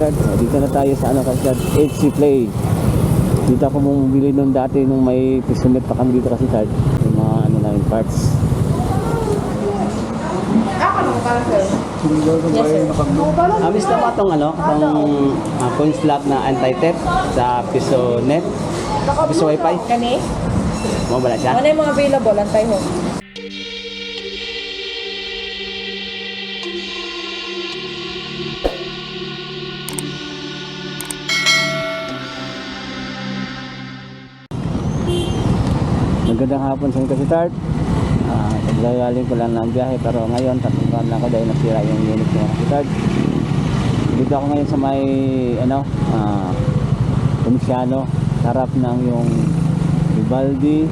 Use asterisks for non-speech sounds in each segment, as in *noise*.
Dito na tayo sa ano kasi HC Play. Dito ako bumili nung dati nung may pistolet pa kami dito kasi Chad. Yung mga ano namin parts. Amis na ba itong ano, itong uh, coin slot na anti-theft sa piso net? Piso wifi? Kani? Mo ba na siya? Ano yung mga available? Antay ho. Magandang hapon sa inyo kasi Tart. Ah, Paglayaling ko lang ng biyahe pero ngayon tatlong buwan na ako dahil nasira yung unit ko kasi Tart. Dito ako ngayon sa may ano, ah, Domiciano, harap ng yung Vivaldi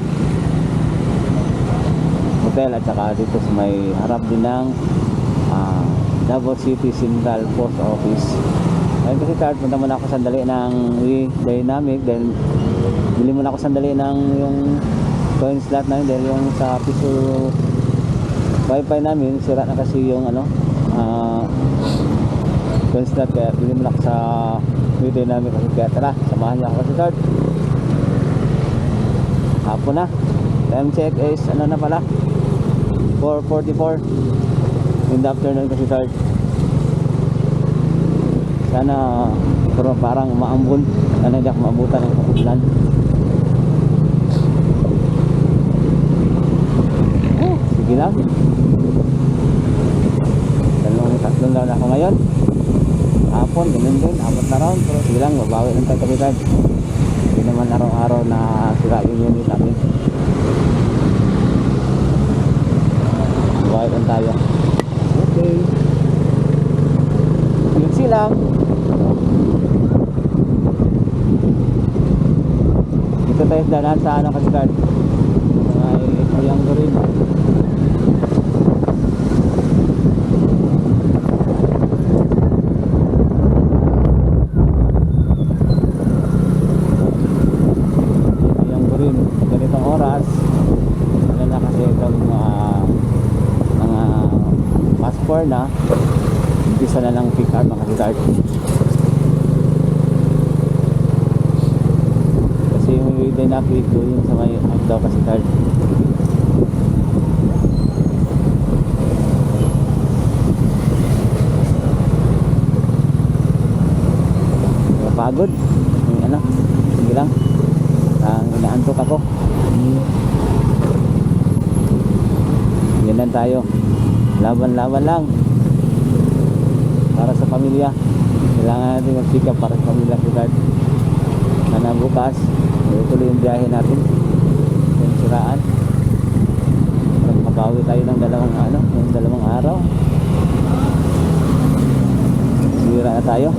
Hotel at saka dito sa may harap din ng ah, Davao City Central Post Office. Ayun kasi Tart, punta muna ako sandali ng Dynamic then bili muna ako sandali ng yung coin slot namin dahil yung sa piso wifi namin sira na kasi yung ano ah coin slot kaya bili muna ako sa video namin kasi kaya tara samahan niyo ako kasi Tart hapon na. Time check is ano na pala? 4.44 in the afternoon kasi Tart sana pero parang maambon sana hindi ako maabutan ng ulan Oh, sige lang. Dalawang tatlong round ako ngayon. Hapon, ganun din. Apat na round. Pero sige lang, mabawi lang tayo kapitad. Hindi naman araw-araw na sira yung unit namin. Mabawi lang tayo. Okay. Yun silang. Dito tayo sa dalan sa ano kasi kuyang ko rin. Kuyang ko rin. Ganitong oras. Ano na kasi itong mga mga 4 na. Umpisa na lang pick up mga start. Kasi yung way na pick ko yung sa may outdoor kasi card. Napagod. Yung ano, sige lang. Ang inaantok ako. Yan lang tayo. Laban-laban lang. Para sa pamilya. Kailangan natin mag-pick up para sa pamilya si Card. Sana bukas, tuloy yung biyahe natin. Yung siraan. Para makabawi tayo ng dalawang ano, yung dalawang araw. Sira na tayo.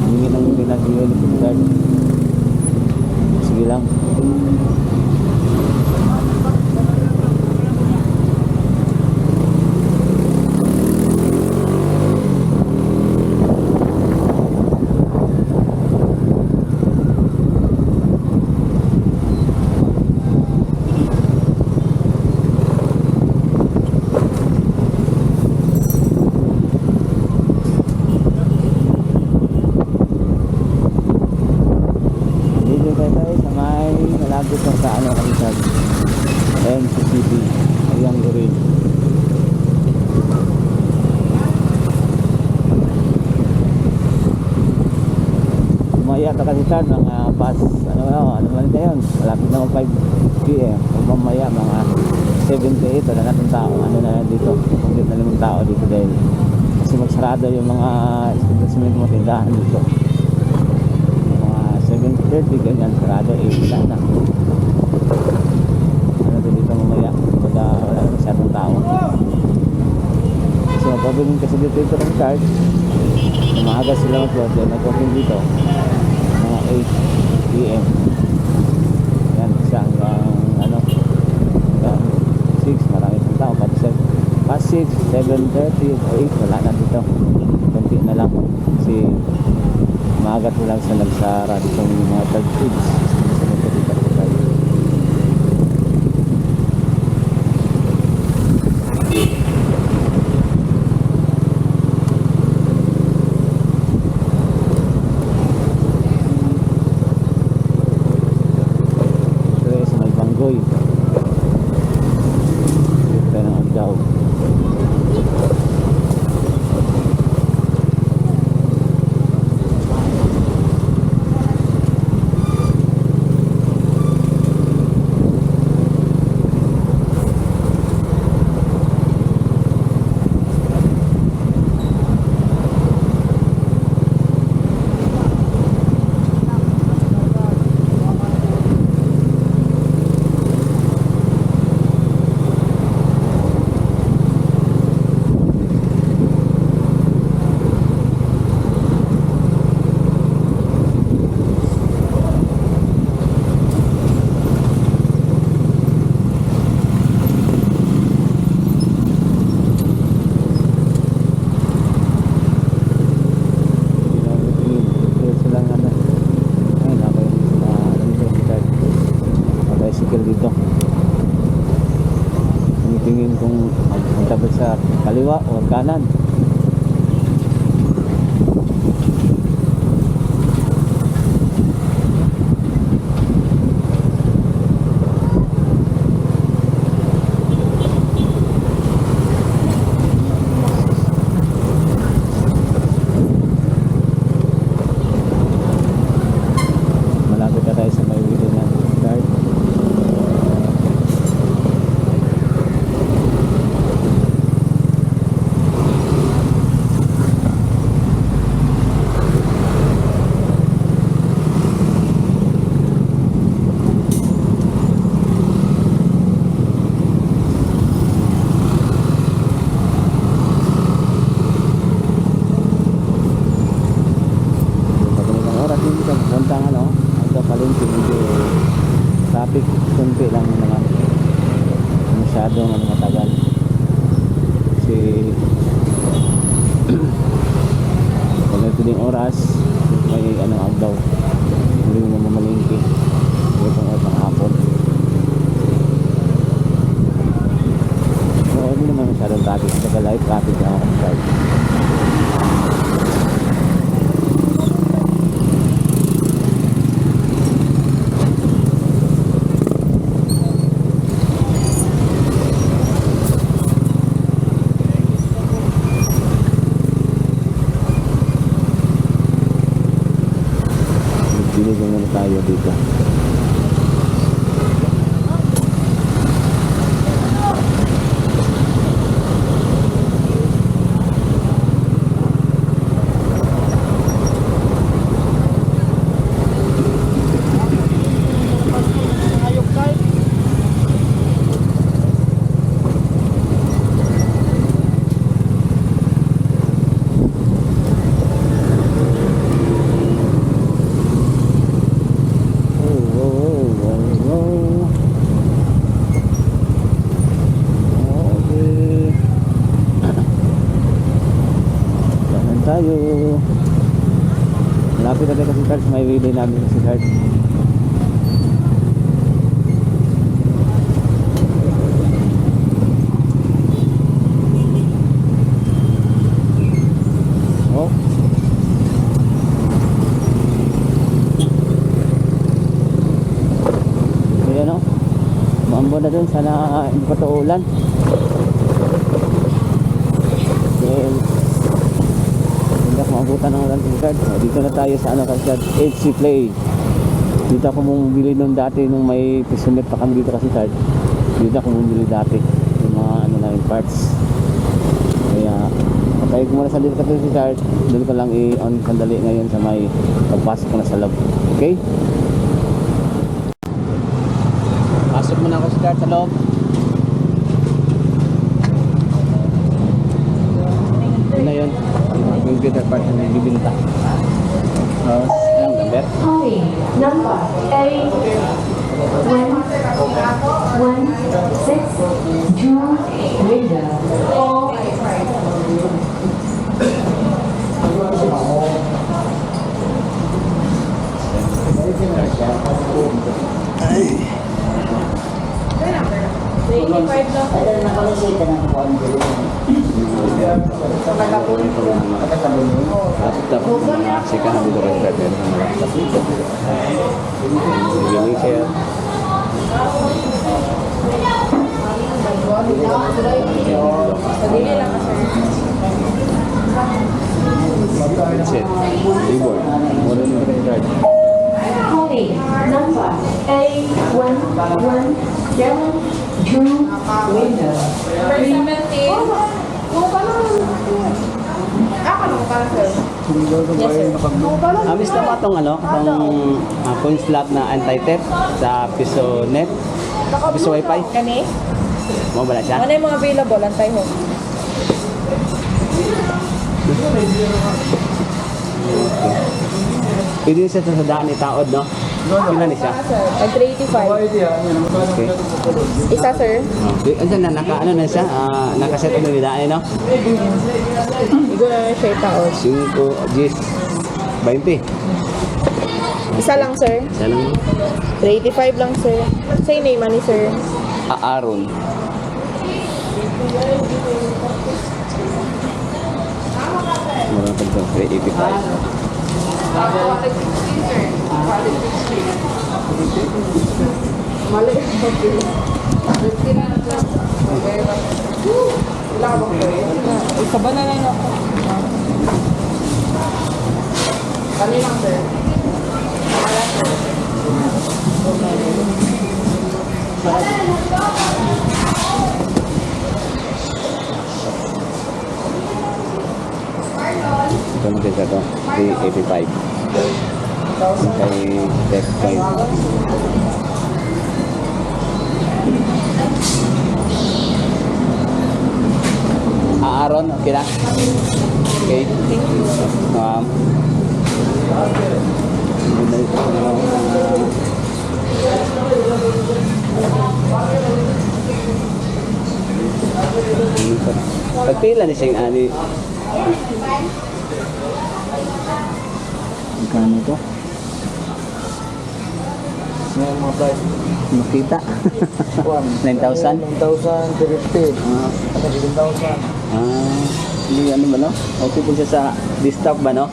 Hindi nang pinag-iwan ni Card. Sige lang. Dito tayo tayo sa may malapit na sa ano kami sa MCCP. Ayang Gurin. Umaya kasi sa mga bus, ano ano, ano man ito yun, malapit na mag 5 p.m. Kung mamaya mga 7 to 8, wala natin tao, ano na dito, complete na limang tao dito dahil kasi magsarado yung mga establishment mo tindahan dito 7.30 ganyan sarado eh wala na. Ano to dito mamaya? Wala wala na masyadong tao. Kasi magpabiling kasi dito ito ng card maaga sila nag-open dito. Mga 8 p.m. yan isa hanggang ano hanggang 6 marami pang tao. Pati sa past 6, 7.30 8 wala na dito. Konti na lang. Kasi maaga ko lang sa nagsara ditong mga third Kasi pag nagpiling oras, may ano agdaw. Hindi mo mamalingki. Itong oras ng hapon. So, hindi naman masyadong traffic. Saka light traffic na ako sa Diligan muna tayo dito. Oh, oh, oh, oh, oh. Okay. Jalan tayo. Malapit na tayo kasi cards. May din namin kasi cards. Oh. Ayan o. Maambo na dun. Sana hindi pa to ulan. Dahil maabutan ng kasi card. Dito na tayo sa ano kasi card. HC Play. Dito ako bumili nung dati nung may pisonet pa kami dito kasi card. Dito ako bumili dati. Yung mga ano na parts. Kaya patay ko muna sa dito kasi card. Doon ko lang i-on sandali ngayon sa may pagpasok ko na sa loob. Okay? Pasok mo na ako sa sa loob. Na yun computer part na nagbibinta. Ah, Tapos, ang number? Okay, number 8, 1, 1, 6, June, Reader, 4, Sika na dito kasi card. Meron ng laptop dito. Bigyan siya. Headset. Keyboard. Wala yung credit card. calling number eight one one seven two window Ah, miss na mo itong ano, itong uh, coin slot na anti-theft sa piso net, piso wifi. Kani? Mo ba na siya? Ano yung mga available? Antay ho. Pwede siya sa daan ni Taod, no? Kailan ni siya? Sir, tag 385. Okay. Isa, sir. Okay. Andiyan na, naka, ano na siya? Ah, nakaset na ni daan, no? Igo na siya itaon. 5, 10, 20. Isa lang, sir. Siya lang. 385 lang, sir. Say name, ani, sir. Aaron. Meron pa dito. 385. Isa ba na lang ako? Kani lang, sir. Kaya ito. 385. Kay Tech 5. Aaron, okay na? Okay. Um, Pagpila ni sing ani. Magkano to? Ngayon mga price. Makita. 9,000? 9,050. *laughs* Ah, Ano, 7,000. ah, hindi ano ba no? Okay po siya sa desktop ba no?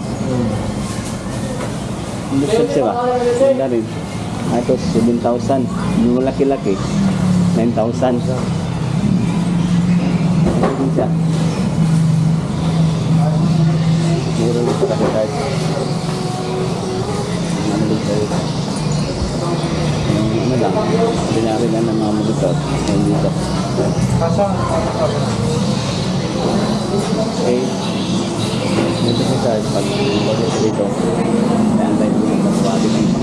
Gusto siya ba? Ganda rin. Ah, ito 7,000. Yung malaki-laki. 9,000. Okay din siya. Rin sa kasi kahit ano. Yung ano lang, dinaringan ng mga monitor. Ayun dito. Kasa? Okay. Dito si Charles, pag dito, nantay mo yung magwagi